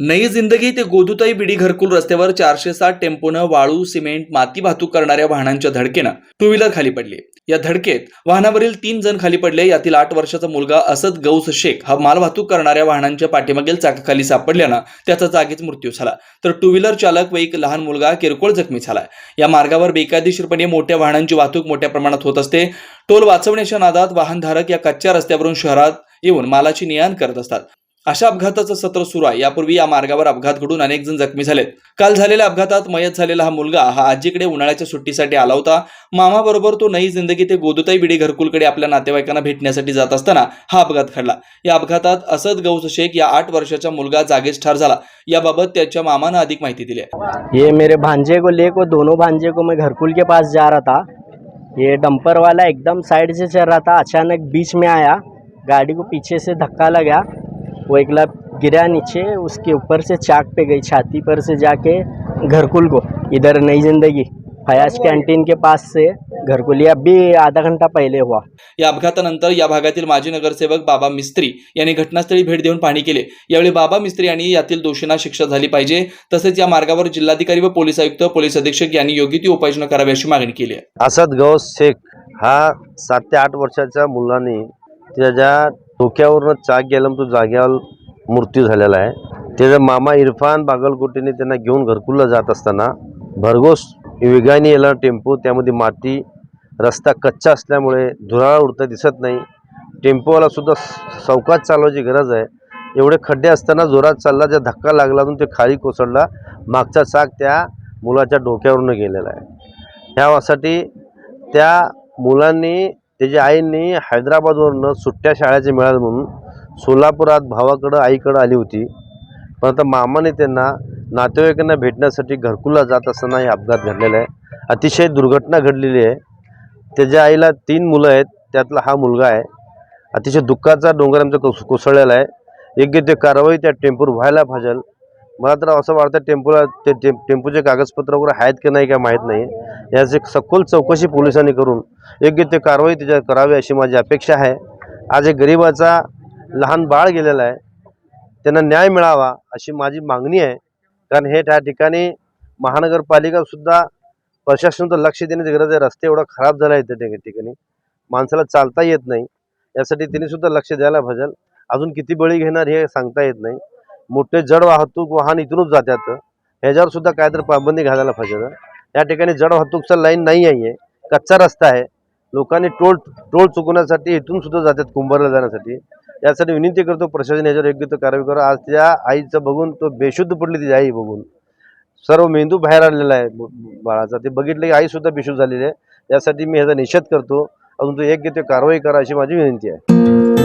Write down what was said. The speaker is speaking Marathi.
नई जिंदगी ते गोदुताई बिडी घरकुल रस्त्यावर चारशे साठ टेम्पोनं वाळू सिमेंट माती वाहतूक करणाऱ्या वाहनांच्या धडकेनं टू व्हीलर खाली पडली. या धडकेत वाहनावरील तीन जण खाली पडले. यातील आठ वर्षाचा मुलगा असद गौस शेख हा माल वाहतूक करणाऱ्या वाहनांच्या पाठीमागील चाकाखाली सापडल्यानं त्याचा जागीच मृत्यू झाला. तर टू व्हीलर चालक व एक लहान मुलगा किरकोळ जखमी झाला या मार्गावर बेकायदेशीरपणे मोठ्या वाहनांची वाहतूक मोठ्या प्रमाणात होत असते. टोल वाचवण्याच्या नादात वाहनधारक या कच्च्या रस्त्यावरून शहरात येऊन मालाची ने करत असतात. अशा अपघाताचं सत्र सुरू आहे. यापूर्वी या मार्गावर अपघात घडून अनेक जण जखमी झालेत काल झालेल्या अपघातात मयत झालेला हा मुलगा हा आजीकडे उन्हाळ्याच्या सुट्टीसाठी आला होता. मामाबरोबर तो नई जिंदगी ते गोदुताई बिडी घरकुलकडे आपल्या नातेवाईकांना भेटण्यासाठी जात असताना हा अपघात घडला. या अपघातात असद गौस शेख या आठ वर्षाचा मुलगा जागेच ठार झाला. याबाबत त्याच्या मामानं अधिक माहिती दिली आहे. ये मेरे भांजे को लेको दोनों भांजे को मैं घरकुल के पास जा रहा था. ये डंपर वाला एकदम साइड से चल रहा था. अचानक बीच में आया. गाड़ी को पीछे से धक्का लगा. वो एकला गिरा नीचे उसके ऊपर से चाक पे गई छाती पर से जाके घरकुल को। इधर नई जिंदगी फयाज कैंटीन के पास से घरकुल। ये अभी आधा घंटा पहले हुआ। या अपघातानंतर या भागातील माजी नगरसेवक बाबा मिस्त्री यांनी घटनास्थळी भेट देऊन पाहणी केली. यावेळी बाबा मिस्त्री यांनी यातील दोषींना शिक्षा झाली पाहिजे. तसेच या मार्गावर जिल्हाधिकारी व पोलीस आयुक्त पोलीस अधीक्षक यांनी योग्य ती उपाययोजना करावी अशी मागणी केली आहे. असद गौस शेख हा सात ते आठ वर्षाच्या मुलाने त्याच्या डोक्यावरनं चाक गेला तो जाग्यावर मृत्यू झालेला आहे. त्याचा मामा इरफान बागलकोटीने त्यांना घेऊन घरकुलला जात असताना भरघोस वेगाने याला टेम्पो त्यामध्ये माती रस्ता कच्चा असल्यामुळे धुराळा उडता दिसत नाही. टेम्पोवाला सुद्धा चौकात चालवायची गरज आहे. एवढे खड्डे असताना जोरात चालला ज्या धक्का लागला म्हणून ते खाली कोसळला. मागचा चाक त्या मुलाच्या डोक्यावरून गेलेला आहे. ह्यासाठी त्या मुलांनी त्याच्या आईंनी हैदराबादवरनं सुट्ट्या शाळेचे मिळाले म्हणून सोलापुरात भावाकडं आईकडं आली होती. पण आता मामाने त्यांना नातेवाईकांना भेटण्यासाठी घरकुला जात असताना हे अपघात घडलेला आहे. अतिशय दुर्घटना घडलेली आहे. त्याच्या आईला तीन मुलं आहेत. त्यातला हा मुलगा आहे. अतिशय दुःखाचा डोंगर आमचा कोस कोसळलेला आहे. योग्य ते कारवाई त्या टेम्पोवर व्हायला पाहिजे. मला तर असं वाटतं टेम्पोला ते टे टेम्पोचे कागदपत्र वगैरे आहेत की नाही काय माहीत नाही. याची सखोल चौकशी पोलिसांनी करून योग्य ते कारवाई त्याच्यावर करावी अशी माझी अपेक्षा आहे. आज एक गरिबाचा लहान बाळ गेलेला आहे. त्यांना न्याय मिळावा अशी माझी मागणी आहे. कारण हे त्या ठिकाणी महानगरपालिकासुद्धा प्रशासन तर लक्ष देण्याची गरज आहे. रस्ते एवढा खराब झाला आहे त्या ठिकाणी. माणसाला चालता येत नाही. यासाठी त्यांनी सुद्धा लक्ष द्यायला पाहिजे अजून किती बळी घेणार हे सांगता येत नाही. मोठे जड वाहतूक वाहन इथूनच जातात. ह्याच्यावर सुद्धा काहीतरी पाबंदी घालायला पाहिजे या ठिकाणी जड वाहतूकचा लाईन नाही आहे. कच्चा रस्ता आहे. लोकांनी टोल टोल चुकवण्यासाठी इथून सुद्धा जातात कुंभारला जाण्यासाठी. यासाठी विनंती करतो प्रशासन याच्यावर योग्य तो कारवाई करा. आज त्या आईचं बघून तो बेशुद्ध पडली तिची आई बघून. सर्व मेंदू बाहेर आलेला आहे बाळाचा. ते बघितलं की आईसुद्धा बेशुद्ध झालेली आहे. यासाठी मी ह्याचा निषेध करतो. अजून तो योग्य ते कारवाई करा अशी माझी विनंती आहे.